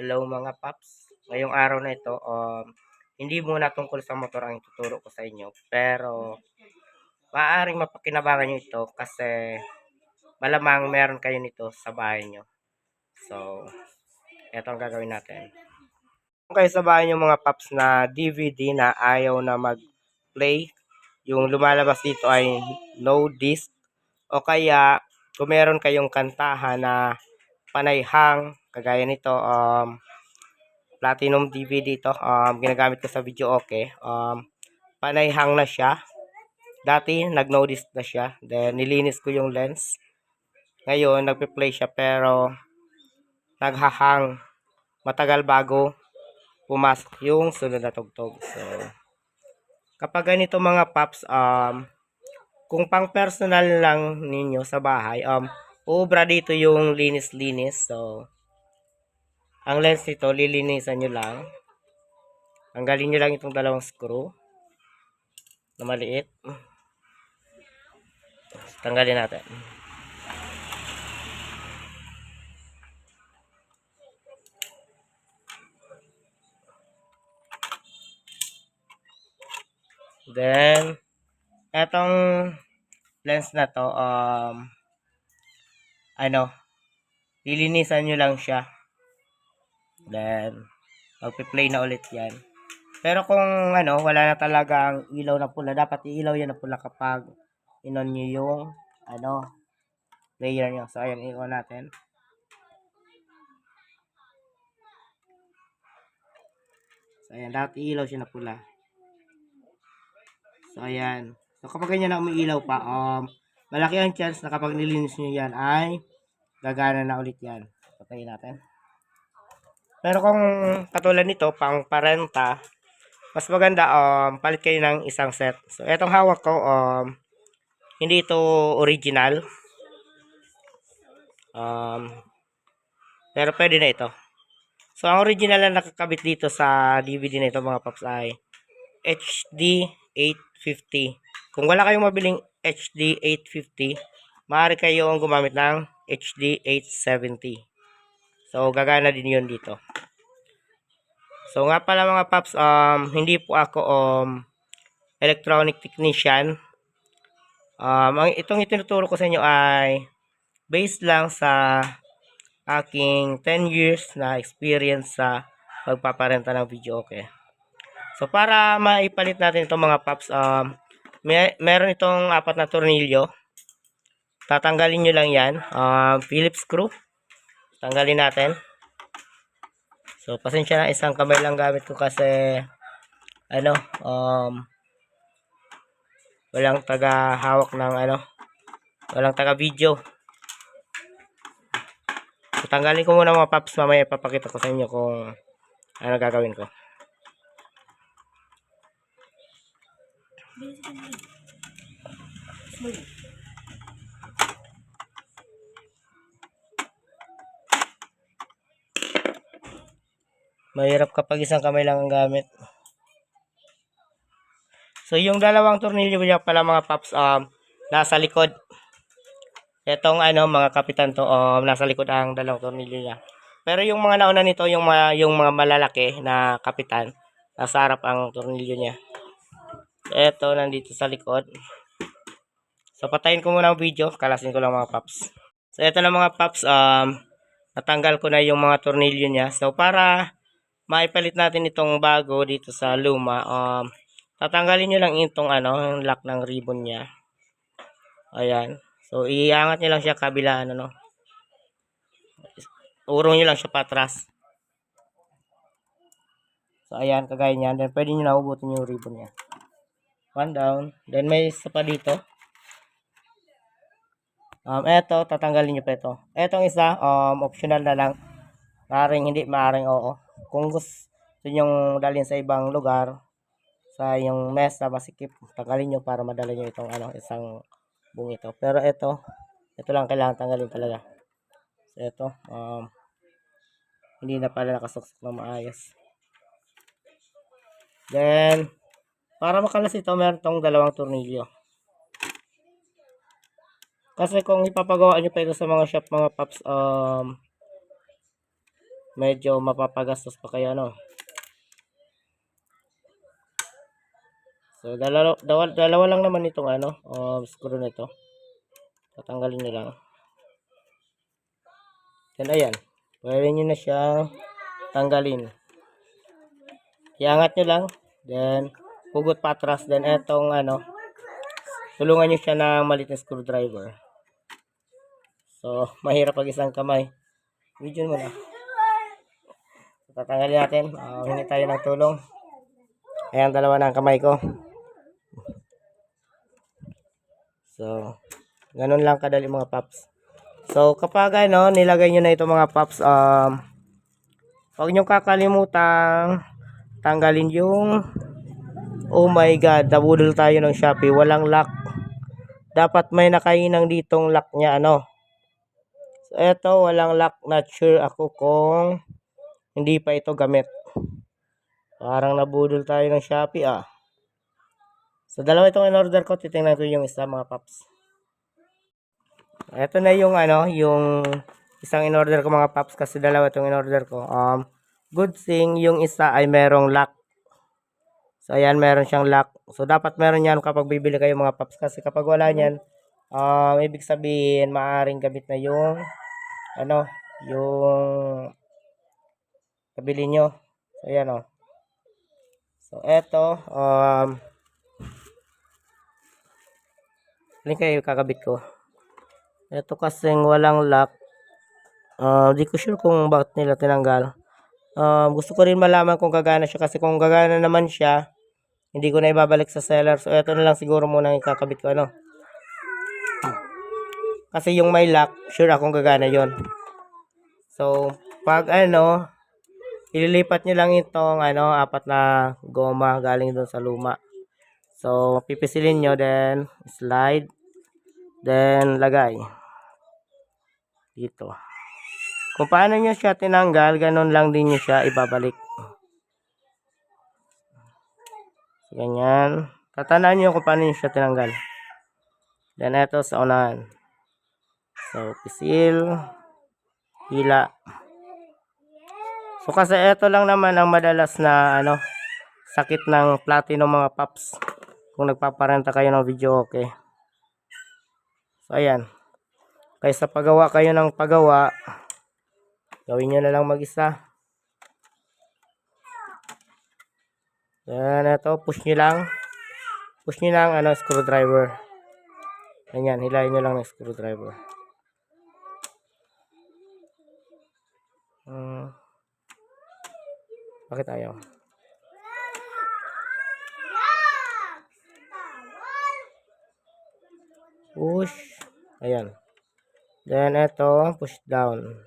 Hello mga paps. Ngayong araw na ito, um, hindi muna tungkol sa motor ang ituturo ko sa inyo. Pero, maaaring mapakinabangan nyo ito kasi malamang meron kayo nito sa bahay nyo. So, ito ang gagawin natin. Kung kayo sa bahay nyo mga paps na DVD na ayaw na mag-play, yung lumalabas dito ay no disc, o kaya kung meron kayong kantahan na panayhang, kagaya nito, um, platinum DVD ito, um, ginagamit ko sa video okay, um, panayhang na siya. Dati, nag-notice na siya. Then, nilinis ko yung lens. Ngayon, nagpe-play siya pero naghahang. Matagal bago pumasok yung sunod na tugtog. So, kapag ganito mga paps, um, kung pang personal lang ninyo sa bahay, um, ubra dito yung linis-linis. So, ang lens nito, lilinisan nyo lang. Tanggalin nyo lang itong dalawang screw na maliit. Tanggalin natin. Then, etong lens na to, um, ano, lilinisan nyo lang siya. Then, magpe-play na ulit yan. Pero kung ano, wala na talagang ilaw na pula, dapat iilaw yan na pula kapag inon nyo yung, ano, player nyo. So, ayan, i-on natin. So, ayan, dapat iilaw siya na pula. So, ayan. So, kapag ganyan na umiilaw pa, um, malaki ang chance na kapag nilinis nyo yan ay gagana na ulit yan. Patayin natin. Pero kung katulad nito, pang parenta, mas maganda, um, palit kayo ng isang set. So, etong hawak ko, um, hindi ito original. Um, pero pwede na ito. So, ang original na nakakabit dito sa DVD na ito, mga paps, ay HD 850. Kung wala kayong mabiling HD 850, maaari kayo ang gumamit ng HD 870. So, gagana din yun dito. So, nga pala mga paps, um, hindi po ako um, electronic technician. Um, ang, itong itinuturo ko sa inyo ay based lang sa aking 10 years na experience sa pagpaparenta ng video okay. So, para maipalit natin itong mga paps, um, may, meron itong apat na tornilyo. Tatanggalin nyo lang yan. Um, Phillips screw. Tanggalin natin. So, pasensya na isang kamay lang gamit ko kasi ano, um, walang taga hawak ng ano, walang taga video. So, tanggalin ko muna mga paps, mamaya ipapakita ko sa inyo kung ano gagawin ko. Mahirap kapag isang kamay lang ang gamit. So, yung dalawang tornilyo niya pala mga paps, um, nasa likod. Etong ano, mga kapitan to, um, nasa likod ang dalawang tornilyo niya. Pero yung mga nauna nito, yung mga, yung mga malalaki na kapitan, nasa harap ang tornilyo niya. Ito, nandito sa likod. So, patayin ko muna ang video. Kalasin ko lang mga paps. So, ito na mga paps, um, natanggal ko na yung mga tornilyo niya. So, para maipalit natin itong bago dito sa luma, um, tatanggalin nyo lang itong ano, yung lock ng ribbon niya. Ayan. So, iangat nyo lang siya kabilaan, ano. Urong nyo lang siya patras. So, ayan, kagaya niyan. Then, pwede nyo naubutin yung ribbon niya. One down. Then, may isa pa dito. Um, eto, tatanggalin nyo pa ito. Etong isa, um, optional na lang. Maring hindi, maring oo. Kung gusto nyo dalhin sa ibang lugar, sa yung mess na masikip, tanggalin nyo para madala nyo itong ano, isang buong ito. Pero ito, ito lang kailangan tanggalin talaga. So, ito, um, hindi na pala nakasuksok na maayos. Then, para makalas ito, meron tong dalawang tornilyo. Kasi kung ipapagawa nyo pa ito sa mga shop, mga paps, um, medyo mapapagastos pa kayo ano. So, dalawa, dalawa, lang naman itong ano, uh, screw nito. Tatanggalin nyo lang. Then, ayan. Pwede nyo na siyang tanggalin. Iangat nyo lang. Then, hugot pa atras. Then, etong ano, tulungan nyo siya ng maliit na screwdriver. So, mahirap pag isang kamay. Video mo na. Tatanggalin natin. Uh, hingi tayo ng tulong. Ayan, dalawa na ang kamay ko. So, ganun lang kadali mga paps. So, kapag ano, nilagay nyo na ito mga paps, um, huwag nyo kakalimutan tanggalin yung oh my god, nabudol tayo ng Shopee, walang lock. Dapat may nakainang ditong lock niya, ano. So, eto, walang lock, not sure ako kung hindi pa ito gamit. Parang nabudol tayo ng Shopee, ah. So, dalawa itong in-order ko. Titingnan ko yung isa, mga paps. Ito na yung, ano, yung isang in-order ko, mga paps. Kasi dalawa itong in-order ko. Um, good thing, yung isa ay merong lock. So, ayan, meron siyang lock. So, dapat meron yan kapag bibili kayo, mga paps. Kasi kapag wala yan, um, ibig sabihin, maaring gamit na yung, ano, yung kabili nyo. So, ayan, oh. So, eto, um, Alin kayo kakabit ko? Ito kasing walang lock. Ah, di ko sure kung bakit nila tinanggal. Ah, gusto ko rin malaman kung gagana siya kasi kung gagana naman siya, hindi ko na ibabalik sa seller. So, ito na lang siguro muna ang kakabit ko, ano. Kasi yung may lock, sure akong gagana yon. So, pag ano, ililipat nyo lang itong ano, apat na goma galing doon sa luma. So, pipisilin nyo, then slide, then lagay. Dito. Kung paano nyo siya tinanggal, ganun lang din nyo siya ibabalik. Ganyan. Tatandaan nyo kung paano nyo siya tinanggal. Then, ito sa unahan. So, pisil, hila. So, kasi ito lang naman ang madalas na, ano, sakit ng platinum mga paps. Kung nagpaparenta kayo ng video, okay. So, ayan. Kaysa pagawa kayo ng pagawa, gawin nyo na lang mag-isa. Yan, ito, push nyo lang. Push nyo lang, ano, screwdriver. Ganyan, hilahin nyo lang ng screwdriver. Hmm. Bakit ayaw? Push. Ayan. Then, ito, push down.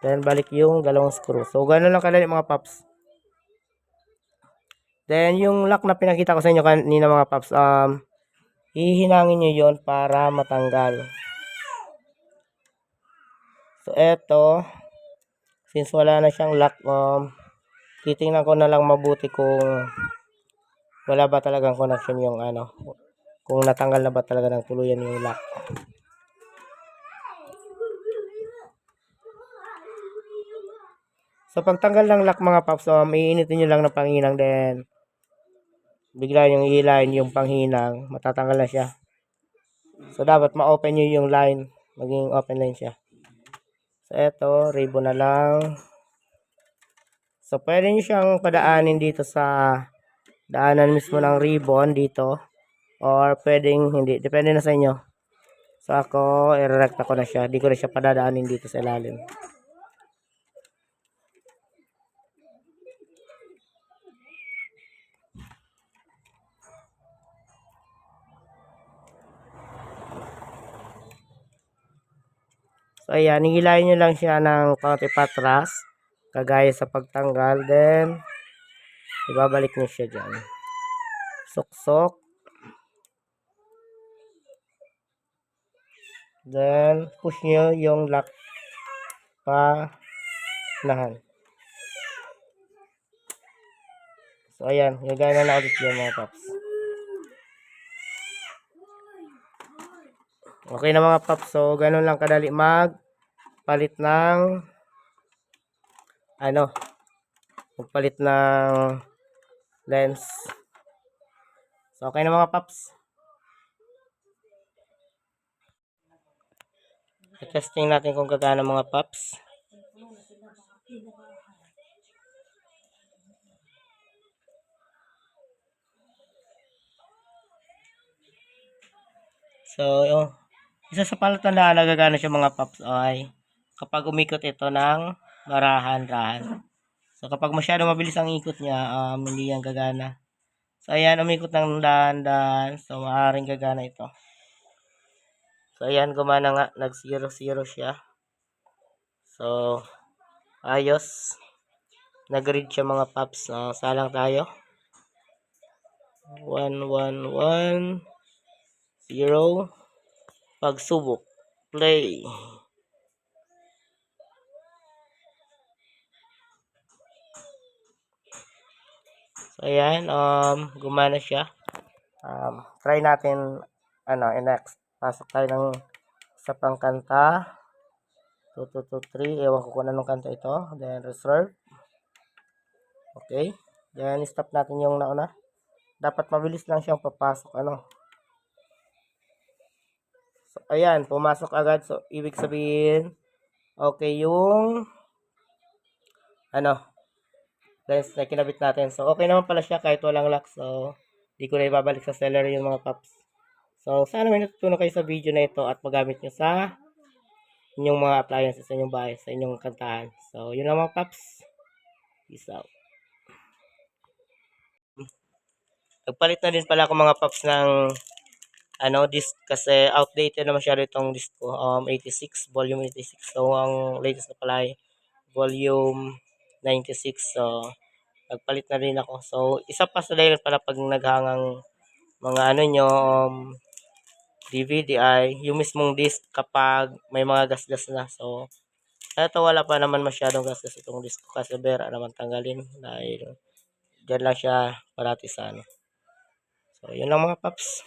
Then, balik yung dalawang screw. So, gano'n lang kadali mga paps. Then, yung lock na pinakita ko sa inyo kanina mga paps, um, hihinangin nyo yon para matanggal. So, eto, since wala na siyang lock, um, titingnan ko na lang mabuti kung wala ba talagang connection yung ano, kung natanggal na ba talaga ng tuluyan yung lock. So, pagtanggal ng lock mga paps, um, iinitin nyo lang ng panghinang then bigla yung ilahin yung panghinang, matatanggal na siya. So, dapat ma-open nyo yung line, maging open line siya. So, eto, ribbon na lang. So, pwede nyo siyang padaanin dito sa daanan mismo ng ribbon dito. Or pwedeng hindi. Depende na sa inyo. So, ako, i-recta ko na siya. Di ko na siya padadaanin dito sa ilalim. So, ayan, hihilahin nyo lang siya ng konti patras. Kagaya sa pagtanggal. Then, ibabalik nyo siya dyan. Sok-sok. Then, push nyo yung lock pa nahan. So, ayan. Gagana na ulit yun mga paps. Okay na mga paps. So, ganun lang kadali mag palit ng ano, magpalit ng lens. So, okay na mga paps. testing natin kung gagana mga paps. So, yung isa sa palatandaan na gagana siya mga paps ay kapag umikot ito ng marahan-rahan. So, kapag masyado mabilis ang ikot niya, um, hindi yan gagana. So, ayan, umikot ng dahan-dahan. So, maaaring gagana ito. So, ayan, gumana nga. Nag-zero-zero siya. So, ayos. Nag-read siya mga paps. Uh, salang tayo. 1, 1, 1, 0. Pagsubok. Play. So, ayan. Um, gumana siya. Um, try natin, ano, next. Pasok tayo ng sa pangkanta. 2, 2, 2, 3. Ewan ko kung anong kanta ito. Then, reserve. Okay. Then, stop natin yung nauna. Dapat mabilis lang siyang papasok. Ano? So, ayan. Pumasok agad. So, ibig sabihin, okay yung ano, lens na kinabit natin. So, okay naman pala siya kahit walang lock. So, di ko na ibabalik sa seller yung mga paps. So, sana may natutunan kayo sa video na ito at magamit nyo sa inyong mga appliances sa inyong bahay, sa inyong kantahan. So, yun lang mga paps. Peace out. Nagpalit na din pala ako mga paps ng ano, disc kasi outdated na masyado itong disc ko. Um, 86, volume 86. So, ang latest na pala ay volume 96. So, nagpalit na rin ako. So, isa pa sa dahilan pala pag naghangang mga ano nyo, um, DVD ay yung mismong disc kapag may mga gasgas na. So, ito wala pa naman masyadong gasgas itong disc ko kasi bera naman tanggalin dahil dyan lang siya parati sa ano. So, yun lang mga paps.